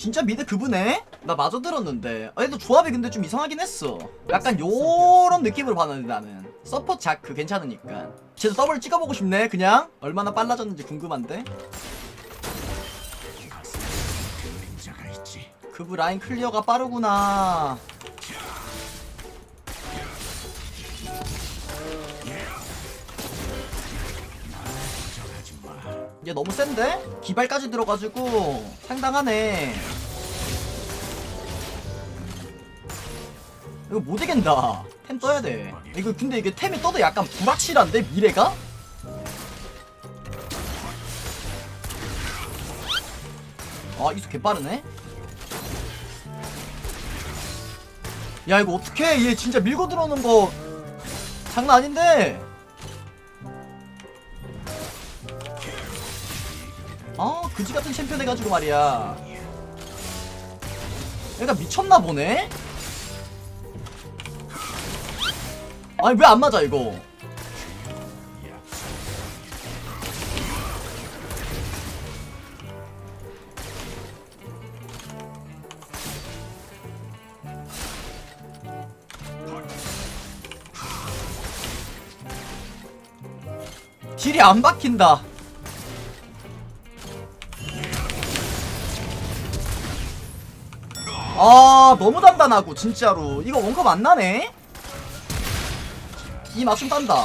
진짜 미드 그분에? 나 마저 들었는데. 아, 얘도 조합이 근데 좀 이상하긴 했어. 약간 요런 느낌으로 봤는데 나는. 서포트 자크 괜찮으니까. 쟤도 더블 찍어보고 싶네 그냥? 얼마나 빨라졌는지 궁금한데? 그브 라인 클리어가 빠르구나. 얘 너무 센데? 기발까지 들어가지고 상당하네 이거 못 이긴다. 템 떠야 돼. 이거 근데 이게 템이 떠도 약간 불확실한데 미래가? 아 이속 개빠르네. 야 이거 어떡해. 얘 진짜 밀고 들어오는 거 장난 아닌데. 아 그지 같은 챔피언 해가지고 말이야. 얘가 미쳤나 보네 아니 왜 안 맞아 이거? 딜이 안 박힌다. 아 너무 단단하고 진짜로. 이거 원컵 안 나네 이 맞춤 딴다.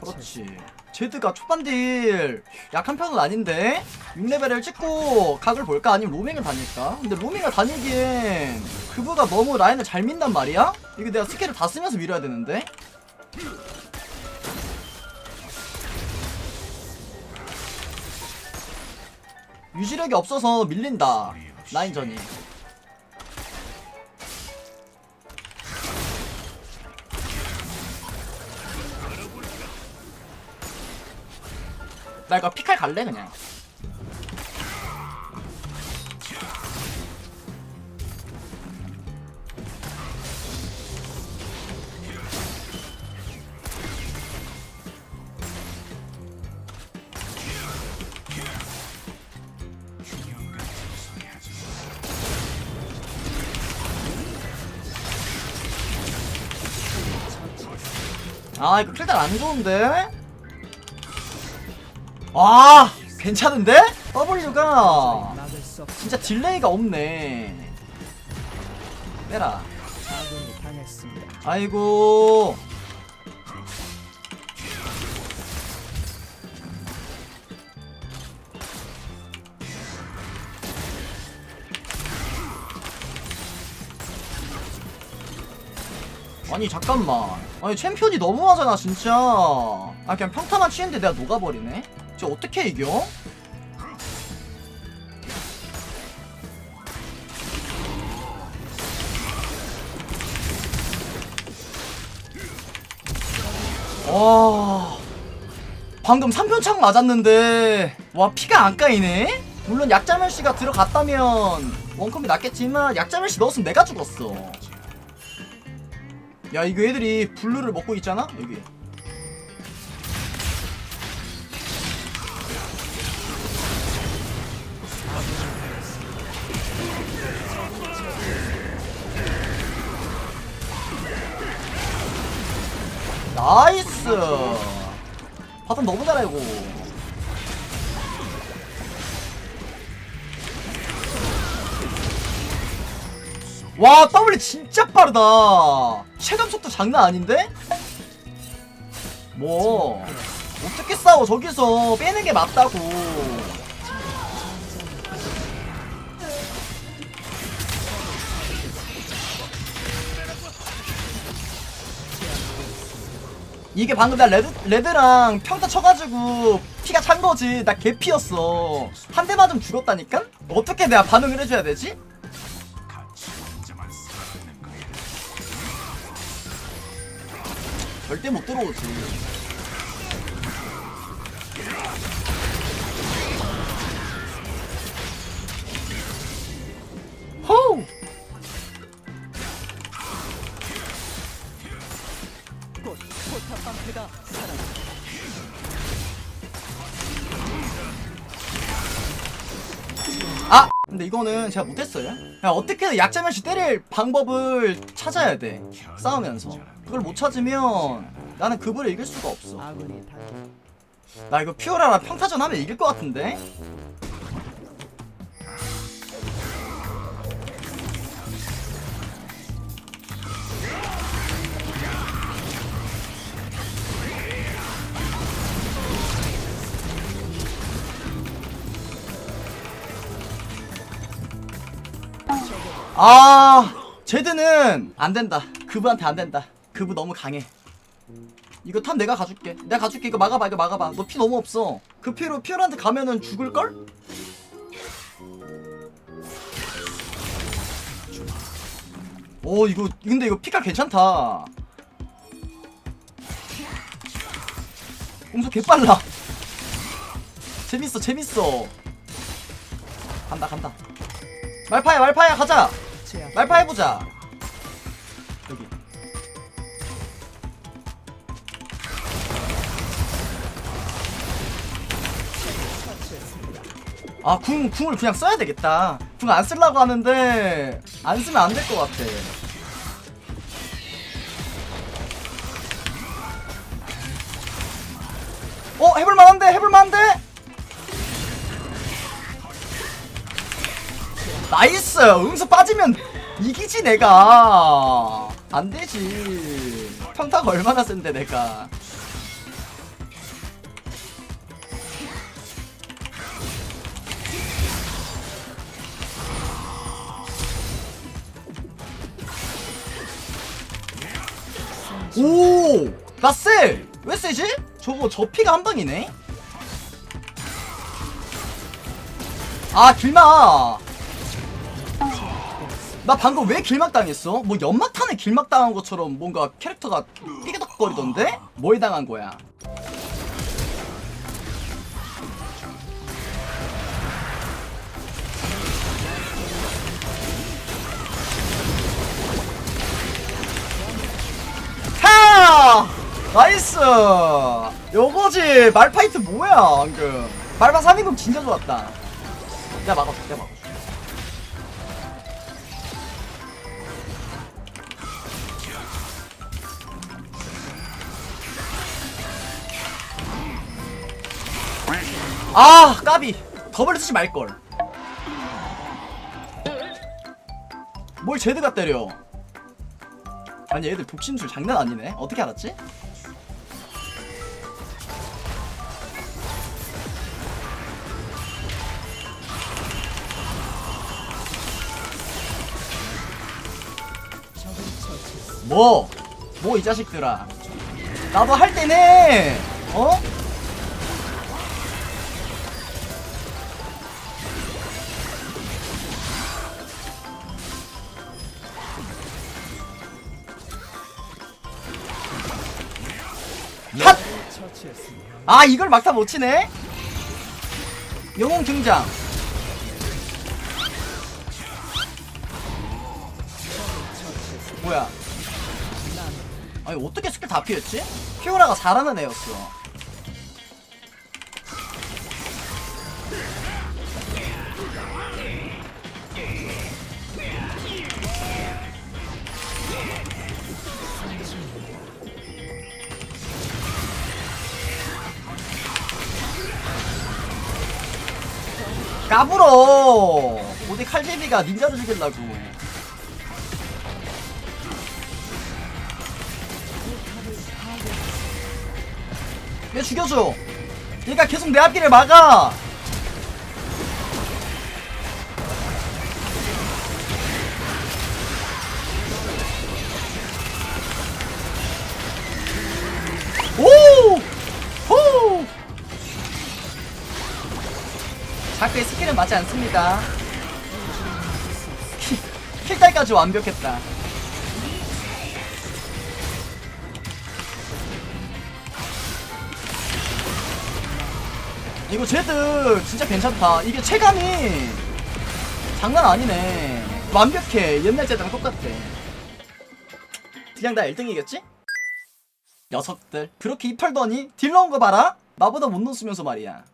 그렇지. 제드가 초반 딜 약한 편은 아닌데 6레벨을 찍고 각을 볼까? 아니면 로밍을 다닐까? 근데 로밍을 다니기엔 그부가 너무 라인을 잘 민단 말이야? 이거 내가 스킬을 다 쓰면서 밀어야 되는데? 유지력이 없어서 밀린다. 라인전이 나 이거 피칼 갈래 그냥 아 이거 킬달 안 좋은데? 아 괜찮은데? W가. 진짜 딜레이가 없네 빼라. 아이고 아니 잠깐만 아니 챔피언이 너무하잖아 진짜 아 그냥 평타만 치는데 내가 녹아버리네 저 어떻게 이겨? 와. 방금 3편창 맞았는데 와 피가 안 까이네? 물론 약자멸씨가 들어갔다면 원컴이 낫겠지만 약자멸씨 넣었으면 내가 죽었어. 야 이거 애들이 블루를 먹고 있잖아? 여기 나이스. 바텀 너무 잘해 이거. 와 W 진짜 빠르다. 체감 속도 장난 아닌데? 뭐 어떻게 싸워 저기서. 빼는 게 맞다고 이게 방금 나 레드, 레드랑 평타 쳐가지고 피가 찬 거지 나 개피였어 한 대 맞으면 죽었다니까? 어떻게 내가 반응을 해줘야 되지? 절대 못 들어오지 근데 이거는 제가 못했어요. 야, 어떻게든 약자면시 때릴 방법을 찾아야 돼. 싸우면서. 그걸 못 찾으면 나는 그분을 이길 수가 없어. 나 이거 피오라랑 평타전 하면 이길 것 같은데? 아, 제드는 안 된다. 그브한테 안 된다. 그브 너무 강해. 이거 탑 내가 가줄게. 내가 가줄게. 이거 막아봐. 이거 막아봐. 너 피 너무 없어. 그 피로 피오라한테 가면은 죽을 걸? 오 이거 근데 이거 피가 괜찮다. 공속 개빨라. 재밌어 재밌어. 간다 간다. 말파야 말파야 가자. 말파 해보자. 여기. 아, 궁, 궁을 그냥 써야 되겠다. 궁 안 쓰려고 하는데, 안 쓰면 안 될 것 같아. 어, 해볼만한데? 해볼만한데? 나이스! 응수 빠지면 이기지, 내가. 안 되지. 평타가 얼마나 센데, 내가. 오! 나 쎄! 왜 세지? 저거 저 피가 한 방이네? 아 길막 나 방금 왜 길막 당했어? 뭐 연막탄에 길막 당한 것처럼 뭔가 캐릭터가 삐그덕거리던데? 뭘 당한 거야? 하! 나이스! 요거지! 말파이트 뭐야, 방금. 말파 3인공 진짜 좋았다. 내가 내가 막아줘. 아, 까비. 더블 쓰지 말걸. 뭘 제드가 때려. 아니 얘들 독심술 장난 아니네 어떻게 알았지? 뭐? 뭐 이 자식들아 나도 할 때네 어? 아 이걸 막타 못 치네? 영웅 등장 뭐야 아니 어떻게 스킬 다 피했지? 피오라가 잘하는 애였어 까불어 어디 칼제비가 닌자를 죽일라고. 얘 죽여줘. 얘가 계속 내 앞길을 막아 자크의 스킬은 맞지 않습니다. 킬- 킬딸까지 완벽했다. 이거 제드 진짜 괜찮다. 이게 체감이 장난 아니네. 완벽해. 옛날 제드랑 똑같아. 그냥 나 1등이겠지? 녀석들 그렇게 입 털더니 딜 넣은 거 봐라? 나보다 못 넣었으면서 말이야.